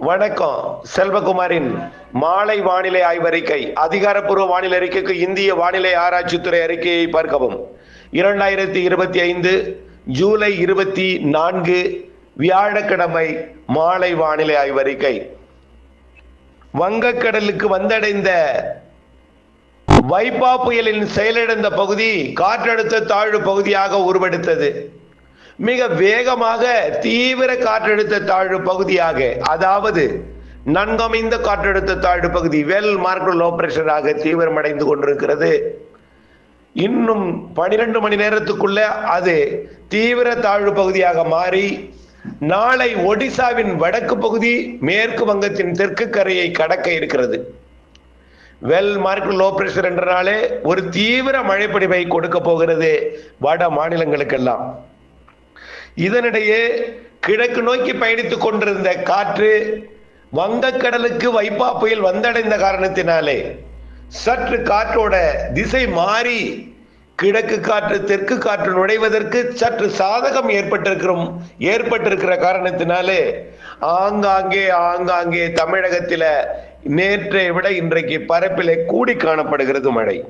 வணக்கம். செல்வகுமாரின் மாலை வானிலை ஆய்வறிக்கை அதிகாரப்பூர்வ வானிலை அறிக்கைக்கு இந்திய வானிலை ஆராய்ச்சித்துறை அறிக்கையை பார்க்கவும். இரண்டாயிரத்தி இருபத்தி ஐந்து ஜூலை இருபத்தி நான்கு வியாழக்கிழமை மாலை வானிலை ஆய்வறிக்கை. வங்கக்கடலுக்கு வந்தடைந்த வைப்பா புயலின் செயலிழந்த பகுதி காற்றழுத்த தாழ்வு பகுதியாக உருவெடுத்தது. மிக வேகமாக தீவிர காற்றழுத்த தாழ்வு பகுதியாக அதாவது நன்கமைந்த காற்றழுத்த தாழ்வு பகுதி வெல் மார்க்கல் லோ பிரஷராக தீவிரமடைந்து கொண்டிருக்கிறது. இன்னும் பனிரெண்டு மணி நேரத்துக்குள்ள அது தீவிர தாழ்வு பகுதியாக மாறி நாளை ஒடிசாவின் வடக்கு பகுதி மேற்கு வங்கத்தின் தெற்கு கரையை கடக்க இருக்கிறது. வெல் மார்க் லோ பிரஷர் என்றனாலே ஒரு தீவிர மழைப்பொழிவை கொடுக்க போகிறது வட மாநிலங்களுக்கெல்லாம். இதனிடையே கிழக்கு நோக்கி பயணித்துக் கொண்டிருந்த காற்று வங்கக்கடலுக்கு வைப்பா புயல் வந்தடைந்த காரணத்தினாலே சற்று காற்றோட திசை மாறி கிழக்கு காற்று தெற்கு காற்று நுழைவதற்கு சற்று சாதகம் ஏற்பட்டிருக்கிறோம் ஏற்பட்டிருக்கிற காரணத்தினாலே ஆங்காங்கே ஆங்காங்கே தமிழகத்தில நேற்றை விட இன்றைக்கு பரப்பிலே கூடி காணப்படுகிறது மழை.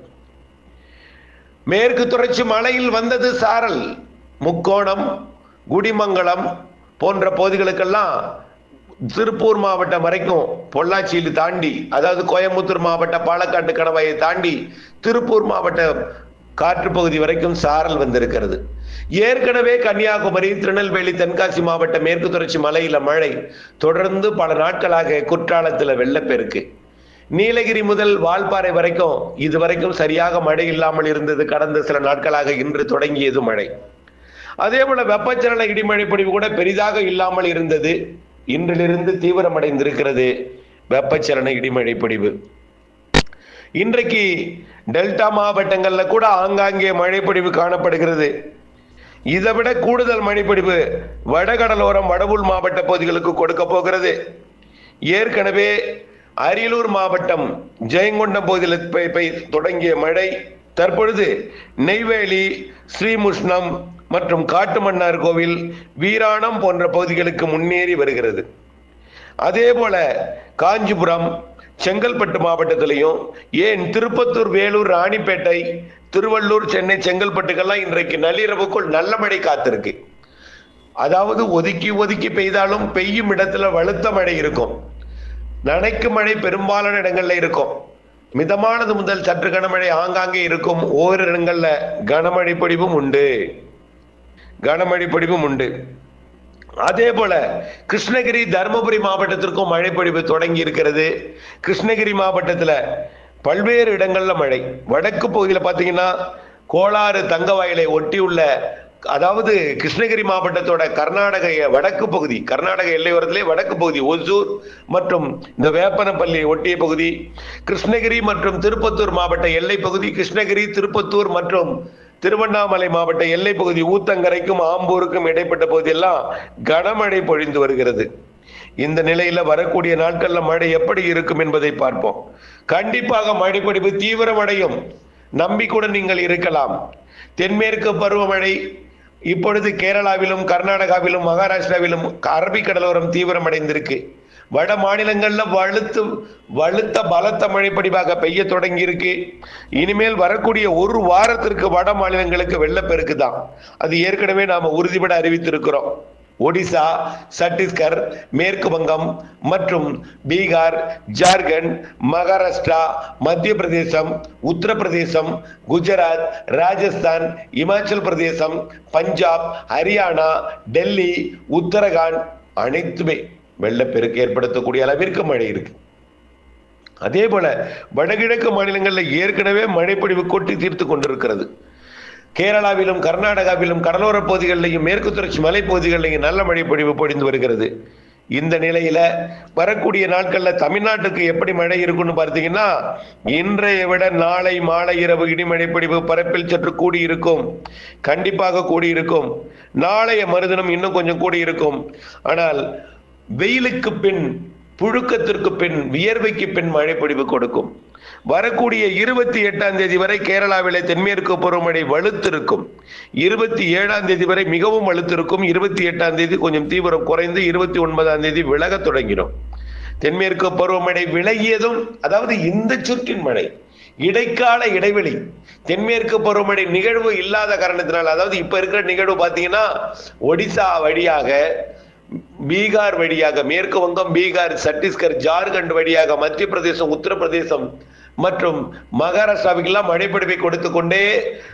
மேற்கு தொடர்ச்சி மலையில் வந்தது சாரல் முக்கோணம் குடிமங்கலம் போன்ற பகுதிகளுக்கெல்லாம் திருப்பூர் மாவட்டம் வரைக்கும் பொள்ளாச்சியில் தாண்டி அதாவது கோயம்புத்தூர் மாவட்ட பாலக்காட்டு கணவாயை தாண்டி திருப்பூர் மாவட்ட காற்று பகுதி வரைக்கும் சாரல் வந்திருக்கிறது. ஏற்கனவே கன்னியாகுமரி திருநெல்வேலி தென்காசி மாவட்ட மேற்கு தொடர்ச்சி மலையில மழை தொடர்ந்து பல நாட்களாக குற்றாலத்துல வெள்ளப்பெருக்கு. நீலகிரி முதல் வால்பாறை வரைக்கும் இதுவரைக்கும் சரியாக மழை இல்லாமல் இருந்தது. கடந்த சில நாட்களாக இன்று தொடங்கியது மழை. அதே போல வெப்பச்சலன இடிமழை பொழிவு கூட பெரிதாக இல்லாமல் இருந்தது. இன்றிலிருந்து தீவிரமடைந்திருக்கிறது வெப்பச்சலன இடிமழை பொழிவு. இன்றைக்கு டெல்டா மாவட்டங்கள்ல கூட ஆங்காங்கே மழைப்பொழிவு காணப்படுகிறது. இதை விட கூடுதல் மழைப்பொழிவு வடகடலோரம் வடவுள் மாவட்ட பகுதிகளுக்கு கொடுக்க போகிறது. ஏற்கனவே அரியலூர் மாவட்டம் ஜெயங்கொண்டம் பகுதியில் தொடங்கிய மழை. தற்பொழுது நெய்வேலி ஸ்ரீமுஷ்ணம் மற்றும் காட்டுமன்னார் கோவில் வீராணம் போன்ற பகுதிகளுக்கு முன்னேறி வருகிறது. அதேபோல காஞ்சிபுரம் செங்கல்பட்டு மாவட்டத்திலையும் ஏன் திருப்பத்தூர் வேலூர் ராணிப்பேட்டை திருவள்ளூர் சென்னை செங்கல்பட்டுக்கெல்லாம் இன்றைக்கு நள்ளிரவுக்குள் நல்ல மழை காத்திருக்கு. அதாவது ஒதுக்கி ஒதுக்கி பெய்தாலும் பெய்யும் இடத்துல வலுத்த மழை இருக்கும். நனைக்கு மழை பெரும்பாலான இடங்கள்ல இருக்கும். மிதமானது முதல் சற்று கனமழை ஆங்காங்கே இருக்கும். ஓரிரு இடங்கள்ல கனமழை பொழிவும் உண்டு. கனமழை பொழிவும் உண்டு. அதே போல கிருஷ்ணகிரி தருமபுரி மாவட்டத்திற்கும் மழை பொழிவு தொடங்கி இருக்கிறது கிருஷ்ணகிரி மாவட்டத்தில் பல்வேறு இடங்களில் மழை. வடக்கு பகுதியில் பார்த்தீங்கன்னா கோளாறு தங்கவயலை ஒட்டியுள்ள அதாவது கிருஷ்ணகிரி மாவட்டத்தோட கர்நாடக வடக்கு பகுதி கர்நாடக எல்லையோரத்திலே வடக்கு பகுதி ஒசூர் மற்றும் இந்த வேப்பனப்பள்ளி ஒட்டிய பகுதி கிருஷ்ணகிரி மற்றும் திருப்பத்தூர் மாவட்ட எல்லை பகுதி கிருஷ்ணகிரி திருப்பத்தூர் மற்றும் திருவண்ணாமலை மாவட்ட எல்லை பகுதி ஊத்தங்கரைக்கும் ஆம்பூருக்கும் இடைப்பட்ட பகுதியெல்லாம் கனமழை பொழிந்து வருகிறது. இந்த நிலையில வரக்கூடிய நாட்கள்ல மழை எப்படி இருக்கும் என்பதை பார்ப்போம். கண்டிப்பாக மழை பொழிவு தீவிரமடையும். நம்பிக்கையுடன் நீங்கள் இருக்கலாம். தென்மேற்கு பருவமழை இப்பொழுது கேரளாவிலும் கர்நாடகாவிலும் மகாராஷ்டிராவிலும் அரபிக்கடலோரம் தீவிரமடைந்திருக்கு. வட மாநிலங்கள்ல வலுத்து வலுத்த பலத்த மழை பொழிவாக பெய்ய தொடங்கி இருக்கு இனிமேல் வரக்கூடிய ஒரு வாரத்திற்கு வட மாநிலங்களுக்கு வெள்ளப்பெருக்கு தான். அது ஏற்கனவே நாம உறுதிபட அறிவித்திருக்கிறோம். ஒடிசா சத்தீஸ்கர் மேற்கு வங்கம் மற்றும் பீகார் ஜார்க்கண்ட் மகாராஷ்டிரா மத்திய பிரதேசம் உத்தரப்பிரதேசம் குஜராத் ராஜஸ்தான் இமாச்சல் பிரதேசம் பஞ்சாப் ஹரியானா டெல்லி உத்தரகாண்ட் அனைத்துமே வெள்ளப்பெருக்கு ஏற்படுத்தக்கூடிய அளவிற்கு மழை இருக்கு. அதே போல வடகிழக்கு மாநிலங்களில் ஏற்கனவே மழைப்பொழிவு கொட்டி தீர்த்து கொண்டிருக்கிறது. கேரளாவிலும் கர்நாடகாவிலும் கடலோர பகுதிகளிலையும் மேற்கு தொடர்ச்சி மலைப்பகுதிகளிலையும் நல்ல மழைப்பொழிவு பொழிந்து வருகிறது. இந்த நிலையில வரக்கூடிய நாட்கள்ல தமிழ்நாட்டுக்கு எப்படி மழை இருக்கும்னு பார்த்தீங்கன்னா இன்றைய விட நாளை மாலை இரவு இடிமழை பிடிவு பரப்பில் சற்று கூடி இருக்கும் கண்டிப்பாக கூடி இருக்கும் நாளைய மறுதினம் இன்னும் கொஞ்சம் கூடி இருக்கும் ஆனால் வெயிலுக்கு பின் புழுக்கத்திற்கு பின் வியர்வைக்கு பின் மழைப்பொழிவு கொடுக்கும். வரக்கூடிய இருபத்தி எட்டாம் தேதி வரை கேரளாவிலே தென்மேற்கு பருவமழை வலுத்திருக்கும். இருபத்தி ஏழாம் தேதி வரை மிகவும் வலுத்திருக்கும். இருபத்தி எட்டாம் தேதி கொஞ்சம் தீவிரம் குறைந்து இருபத்தி ஒன்பதாம் தேதி விலகத் தொடங்கிடும். தென்மேற்கு பருவமழை விலகியதும் அதாவது இந்த சுற்றின் மழை இடைக்கால இடைவெளி தென்மேற்கு பருவமழை நிகழ்வு இல்லாத காரணத்தினால் அதாவது இப்ப இருக்கிற நிகழ்வு பாத்தீங்கன்னா ஒடிசா வழியாக பீகார் வழியாக மேற்கு வங்கம் பீகார் சத்தீஸ்கர் ஜார்க்கண்ட் வழியாக மத்திய பிரதேசம் உத்தரப்பிரதேசம் மற்றும் மகாராஷ்டிராவுக்கெல்லாம் மழைப்பிடிப்பை கொடுத்து கொண்டே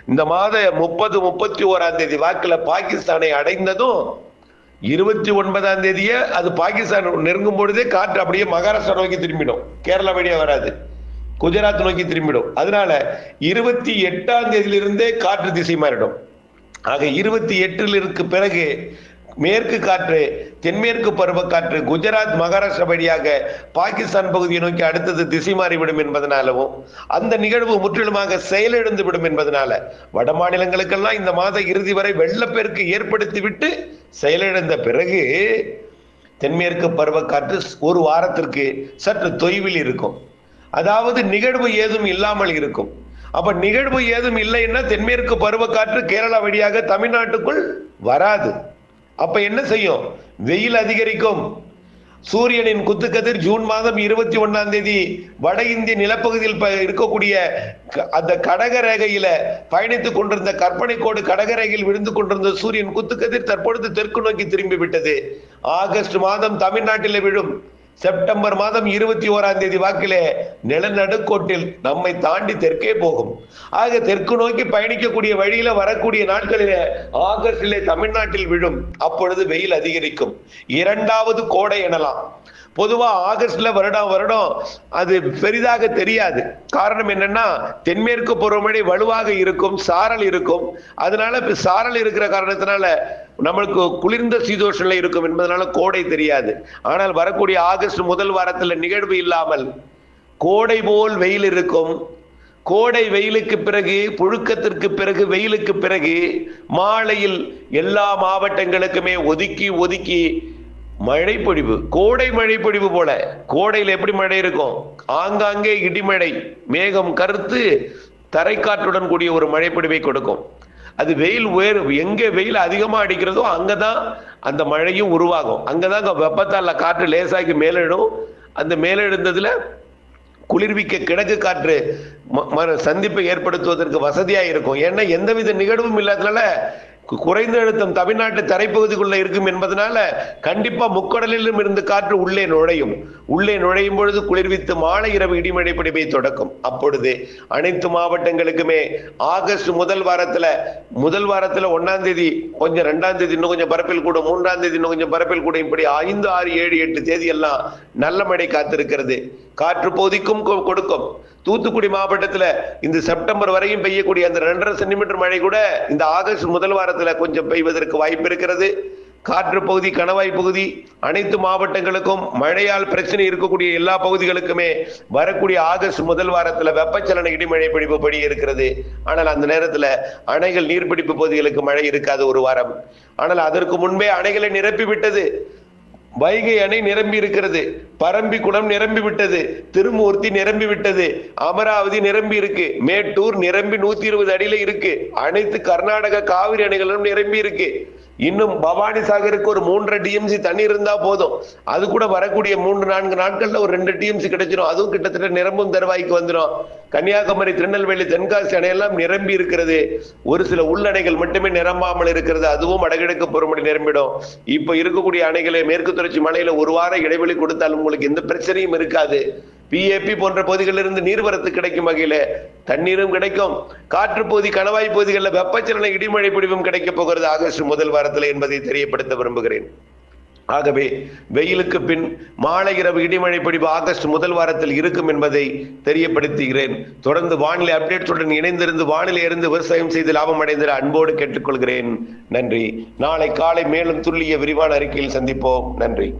இந்த மாத முப்பது முப்பத்தி ஓராம் தேதி வாக்கில் பாகிஸ்தானை அடைந்ததும் இருபத்தி ஒன்பதாம் தேதியே அது பாகிஸ்தான் நெருங்கும் பொழுதே காற்று அப்படியே மகாராஷ்டிரா நோக்கி திரும்பிடும். கேரளா வழியாக வராது. குஜராத் நோக்கி திரும்பிடும். அதனால இருபத்தி எட்டாம் தேதியிலிருந்தே காற்று திசை மாறிடும். ஆக இருபத்தி எட்டில் இருக்கு பிறகு மேற்கு காற்று தென்மேற்கு பருவக்காற்று குஜராத் மகாராஷ்டிரா வழியாக பாகிஸ்தான் பகுதியை நோக்கி அடுத்தது திசை மாறிவிடும் என்பதனாலவும் அந்த நிகழ்வு முற்றிலுமாக செயலிழந்து விடும் என்பதனால வட மாநிலங்களுக்கெல்லாம் இந்த மாத இறுதி வரை வெள்ளப்பெருக்கு ஏற்படுத்திவிட்டு செயலிழந்த பிறகு தென்மேற்கு பருவக்காற்று ஒரு வாரத்திற்கு சற்று தொய்வில் இருக்கும். அதாவது நிகழ்வு ஏதும் இல்லாமல் இருக்கும். அப்ப நிகழ்வு ஏதும் இல்லைன்னா தென்மேற்கு பருவக்காற்று கேரளா வழியாக தமிழ்நாட்டுக்குள் வராது. அப்ப என்ன செய்யும்? வெயில் அதிகரிக்கும். சூரியனின் குத்துக்கதிர் ஜூன் மாதம் இருபத்தி ஒன்னாம் தேதி வட இந்திய நிலப்பகுதியில் இருக்கக்கூடிய க- அந்த கடக ரேகையில பயணித்துக் கொண்டிருந்த கற்பனை கோடு கடக ரேகையில் விழுந்து கொண்டிருந்த சூரியன் குத்துக்கதிர் தற்பொழுது தெற்கு நோக்கி திரும்பி விட்டது. ஆகஸ்ட் மாதம் தமிழ்நாட்டில் விழும். செப்டம்பர் மாதம் இருபத்தி ஓராம் தேதி வாக்கிலே நிலநடுக்கோட்டில் நம்மை தாண்டி தெற்கே போகும். ஆக தெற்கு நோக்கி பயணிக்கக்கூடிய வழியில வரக்கூடிய நாட்களிலே ஆகஸ்டிலே தமிழ்நாட்டில் விழும். அப்பொழுது வெயில் அதிகரிக்கும். இரண்டாவது கோடை எனலாம். பொதுவா ஆகஸ்ட்ல வருடம் வருடம் அது பெரிதாக தெரியாது. காரணம் என்னன்னா தென்மேற்கு பருவமழை வலுவாக இருக்கும் சாரல் இருக்கும். அதனால இப்ப சாரல் இருக்கிற காரணத்தினால நம்மளுக்கு குளிர்ந்த சீதோஷன்ல இருக்கும் என்பதனால கோடை தெரியாது. ஆனால் வரக்கூடிய ஆகஸ்ட் முதல் வாரத்தில் நிகழ்வு இல்லாமல் கோடை போல் வெயில் இருக்கும். கோடை வெயிலுக்கு பிறகு புழுக்கத்திற்கு பிறகு வெயிலுக்கு பிறகு மாலையில் எல்லா மாவட்டங்களுக்குமே ஒதுக்கி ஒதுக்கி மழை பொழிவு. கோடை மழை பொழிவு போல. கோடையில் எப்படி மழை இருக்கும்? ஆங்காங்கே இடிமழை. மேகம் கருத்து தரைக்காற்றுடன் கூடிய ஒரு மழை பொழிவை கொடுக்கும். அது வெயில் உயர் எங்கே வெயில் அதிகமாக அடிக்கிறதோ அங்கே தான் அந்த மழையும் உருவாகும். அங்கதான் அங்கே வெப்பத்தால் காற்று லேசாக்கி மேலிடும் அந்த மேலெழுந்ததில் குளிர்விக்க கிழக்கு காற்று ம- சந்திப்பை ஏற்படுத்துவதற்கு வசதியாக இருக்கும் ஏன்னா எந்தவித நிகழ்வும் இல்லாதனால குறைந்த அழுத்தம் தமிழ்நாட்டு தரைப்பகுதிக்குள்ள இருக்கும் என்பதனால கண்டிப்பா முக்கடலிலும் இருந்து காற்று உள்ளே நுழையும். உள்ளே நுழையும் பொழுது குளிர்வித்து மாலை இரவு இடிமழை பிடிப்பை தொடக்கும். அப்பொழுது அனைத்து மாவட்டங்களுக்குமே ஆகஸ்ட் முதல் வாரத்துல முதல் வாரத்துல ஒன்னாம் தேதி கொஞ்சம் ரெண்டாம் தேதி இன்னும் கொஞ்சம் பரப்பில் கூடும். மூன்றாம் தேதி இன்னும் கொஞ்சம் பரப்பில் கூடும். இப்படி ஐந்து ஆறு ஏழு எட்டு தேதி எல்லாம் நல்ல மழை காத்திருக்கிறது. காற்று போதிக்கும் கொ- கொடுக்கும். தூத்துக்குடி மாவட்டத்தில் இந்த செப்டம்பர் வரையும் பெய்யக்கூடிய அந்த ரெண்டரை சென்டிமீட்டர் மழை கூட இந்த ஆகஸ்ட் முதல் வாரத்தில் கொஞ்சம் பெய்வதற்கு வாய்ப்பு இருக்கிறது. காற்று பகுதி கணவாய் பகுதி அனைத்து மாவட்டங்களுக்கும் மழையால் பிரச்சனை இருக்கக்கூடிய எல்லா பகுதிகளுக்குமே வரக்கூடிய ஆகஸ்ட் முதல் வாரத்தில் வெப்பச்சலன இடிமழை பிடிப்பு படி இருக்கிறது. ஆனால் அந்த நேரத்தில் அணைகள் நீர்பிடிப்பு பகுதிகளுக்கு மழை இருக்காது ஒரு வாரம். ஆனால் அதற்கு முன்பே அணைகளை நிரப்பி விட்டது. வைகை அணை நிரம்பி இருக்கிறது. பரம்பி குளம் நிரம்பி விட்டது. திருமூர்த்தி நிரம்பி விட்டது. அமராவதி நிரம்பி இருக்கு. மேட்டூர் நிரம்பி நூத்தி இருபது அடியில இருக்கு. அனைத்து கர்நாடக காவிரி அணைகளும் நிரம்பி இருக்கு. இன்னும் பவானி சாகருக்கு ஒரு மூன்றரை டிஎம்சி தண்ணி இருந்தா போதும். அது கூட வரக்கூடிய மூன்று நான்கு நாட்கள்ல ஒரு ரெண்டு டிஎம்சி கிடைச்சிடும் அதுவும் கிட்டத்தட்ட நிரம்பும் தருவாய்க்கு வந்துடும் கன்னியாகுமரி திருநெல்வேலி தென்காசி அணையெல்லாம் நிரம்பி இருக்கிறது. ஒரு சில உள்ளணைகள் மட்டுமே நிரம்பாமல் இருக்கிறது. அதுவும் வடகிழக்கு பருவமழை நிரம்பிடும். இப்ப இருக்கக்கூடிய அணைகளை மேற்கு தொடர்ச்சி மலையில ஒரு வாரம் இடைவெளி கொடுத்தாலும் உங்களுக்கு எந்த பிரச்சனையும் இருக்காது. பிஏபி போன்ற பகுதிகளிலிருந்து நீர்வரத்து கிடைக்கும் வகையில் தண்ணீரும் கிடைக்கும். காற்று பகுதி கணவாய் பகுதிகளில் வெப்பச்சலன இடிமழை பிடிவும் கிடைக்கப் போகிறது ஆகஸ்ட் முதல் வாரத்தில் என்பதை தெரியப்படுத்த விரும்புகிறேன். ஆகவே வெயிலுக்கு பின் மாலை இரவு இடிமழை பிடிப்பு ஆகஸ்ட் முதல் வாரத்தில் இருக்கும் என்பதை தெரியப்படுத்துகிறேன். தொடர்ந்து வானிலை அப்டேட்ஸுடன் இணைந்திருந்து வானிலை இருந்து விவசாயம் செய்து லாபம் அடைந்திட அன்போடு கேட்டுக்கொள்கிறேன். நன்றி. நாளை காலை மேலும் துல்லிய விரிவான அறிக்கையில் சந்திப்போம். நன்றி.